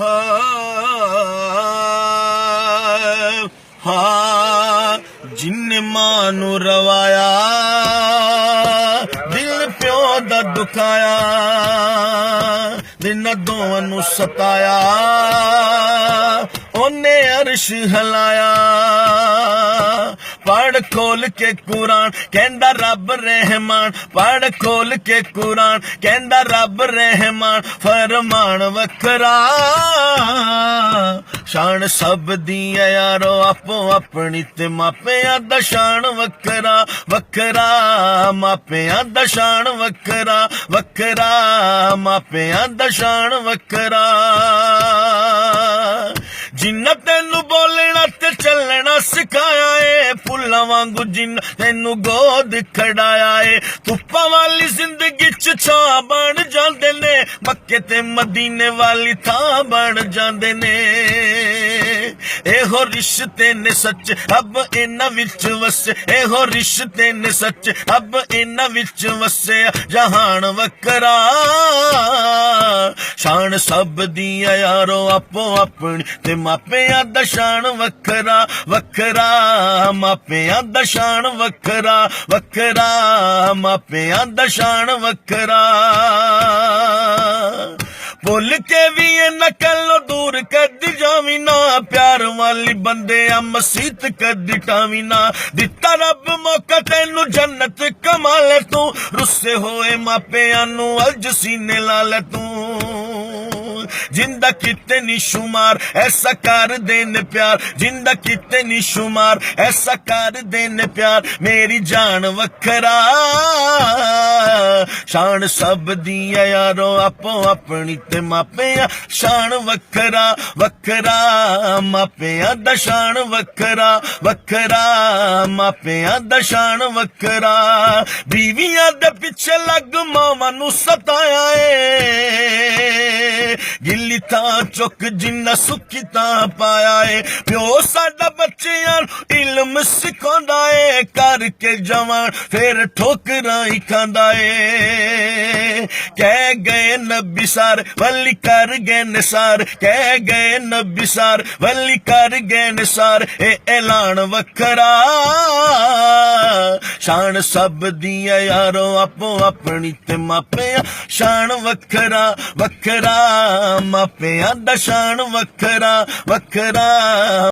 ਹਾਂ ਹਾਂ ਜਿਨ ਮਾਂ ਨੂੰ ਰਵਾਇਆ ਦਿਲ ਪਿਓ ਦਾ ਦੁਖਾਇਆ। ਦਿਨ ਦੋਵਾਂ ਨੂੰ ਸਤਾਇਆ। ਉਹਨੇ ਅਰਸ਼ ਹਲਾਇਆ। ਪੜ ਖੋਲ ਕੇ ਕੁਰਾਨ ਕਹਿੰਦਾ ਰੱਬ ਰਹਿਮਾਨ। ਪੜ ਖੋਲ ਕੇ ਕੁਰਾਨ ਕਹਿੰਦਾ ਰੱਬ ਰਹਿਮਾਨ। ਫਰਮਾਨ ਵੱਖਰਾ। ਸ਼ਾਨ ਸਭ ਦੀ ਐ ਯਾਰੋ, ਆਪੋ ਆਪਣੀ ਤੇ ਮਾਪਿਆਂ ਦਾ ਸ਼ਾਨ ਵੱਖਰਾ ਵੱਖਰਾ। ਮਾਪਿਆਂ ਦਾ ਸ਼ਾਨ ਵੱਖਰਾ ਵੱਖਰਾ। ਮਾਪਿਆਂ ਦਾ ਸ਼ਾਨ ਵੱਖਰਾ। ਜਿੰਨਾ ਤੈਨੂੰ ਬੋਲਣਾ ਤੇ ਚੱਲਣਾ ਸਿਖਾਇਆ ਏ, ਫੁੱਲਾਂ ਵਾਂਗੂ ਜਿੰਨਾ ਤੈਨੂੰ ਗੋਦ ਖੜਾਇਆ ਏ। ਧੁੱਪਾਂ ਵਾਲੀ ਜ਼ਿੰਦਗੀ ਚ ਛਾਂ ਬਣ ਕਿਤੇ ਮਦੀਨੇ ਵਾਲੀ ਥਾਂ ਬਣ ਜਾਂਦੇ ਨੇ। ਇਹੋ ਰਿਸ਼ਤੇ ਨੇ ਸੱਚ, ਅਬ ਇਹਨਾਂ ਵਿੱਚ ਵਸੇ। ਇਹੋ ਰਿਸ਼ਤੇ ਨੇ ਸੱਚ, ਅਬ ਇਹਨਾਂ ਵਿੱਚ ਵਸਿਆ ਜਹਾਨ ਵੱਖਰਾ ਸ਼ਾਨ ਸਭ ਦੀ ਆ ਯਾਰੋ ਆਪੋ ਆਪਣੀ। ਤੇ ਮਾਪਿਆਂ ਦਾ ਸ਼ਾਨ ਵੱਖਰਾ ਵੱਖਰਾ ਮਾਪਿਆਂ ਦਾ ਸ਼ਾਨ ਵੱਖਰਾ ਵੱਖਰਾ ਮਾਪਿਆਂ ਦਾ ਸ਼ਾਨ ਵੱਖਰਾ ਭੁੱਲ ਕੇ ਵੀ ਇਹ ਨਕਲੋਂ ਦੂਰ ਕਰਦੀ ਜਾਵੀ ਨਾ। ਪਿਆਰ ਵਾਲੀ ਬੰਦੇ ਆ ਮਸੀਤ ਕੱਢ ਟਾਵੀ ਨਾ। ਦਿੱਤਾ ਰੱਬ ਮੌਕਾ ਤੈਨੂੰ ਜੰਨਤ ਕਮਾ ਲੈ ਤੂੰ। ਰੁੱਸੇ ਹੋਏ ਮਾਪਿਆਂ ਨੂੰ ਅਜ ਸੀਨੇ ਲਾ ਲੈ ਤੂੰ। ਜਿੰਦਾ ਕਿਤੇ ਨੀ ਸ਼ੁਮਾਰ, ਐਸਾ ਕਰ ਦੇਨ ਪਿਆਰ। ਜਿੰਦਾ ਕਿਤੇ ਨੀ ਸ਼ੁਮਾਰ, ਐਸਾ ਕਰ ਦੇਨ ਪਿਆਰ। ਮੇਰੀ ਜਾਨ ਵੱਖਰਾ। ਸ਼ਾਨ ਸਭ ਦੀ ਆ ਯਾਰੋ, ਆਪੋ ਆਪਣੀ ਤੇ ਮਾਪਿਆਂ ਸ਼ਾਨ ਵੱਖਰਾ ਵੱਖਰਾ ਮਾਪਿਆਂ ਦਾ ਸ਼ਾਨ ਵੱਖਰਾ ਵੱਖਰਾ ਮਾਪਿਆਂ ਦਾ ਸ਼ਾਨ ਵੱਖਰਾ। ਬੀਵੀਆਂ ਦੇ ਪਿੱਛੇ ਲੱਗ ਮਾਵਾਂ ਨੂੰ ਸਤਾਇਆ ਏ। ਗਿੱਲੀ ਤਾਂ ਚੁੱਕ ਜਿੰਨਾ ਸੁਖੀ ਤਾਂ ਪਾਇਆ ਏ। ਪਿਓ ਸਾਡਾ ਬੱਚਿਆਂ ਨੂੰ ਇਲਮ ਸਿਖਾਉਂਦਾ ਏ, ਕਰਕੇ ਜਵਾਨ ਫੇਰ ਠੋਕਰਾਂ ਹੀ ਖਾਂਦਾ ਏ। ਕਹਿ ਗਏ ਨਬੀ ਸਾਰ, ਵਲੀ ਕਰ ਗਏ ਨਿਸਾਰ। ਕਹਿ ਗਏ ਨਬੀ ਸਾਰ, ਵਲੀ ਕਰ ਗਏ ਨਿਸਾਰ। ਇਹ ਐਲਾਨ ਵੱਖਰਾ। ਸ਼ਾਨ ਸਭ ਦੀਆਂ ਆ ਯਾਰੋ ਆਪੋ ਆਪਣੀ ਤੇ ਮਾਪਿਆਂ। ਸ਼ਾਨ ਵੱਖਰਾ ਵੱਖਰਾ। ਮਾਪਿਆਂ ਦਾ ਸ਼ਾਨ ਵੱਖਰਾ ਵੱਖਰਾ।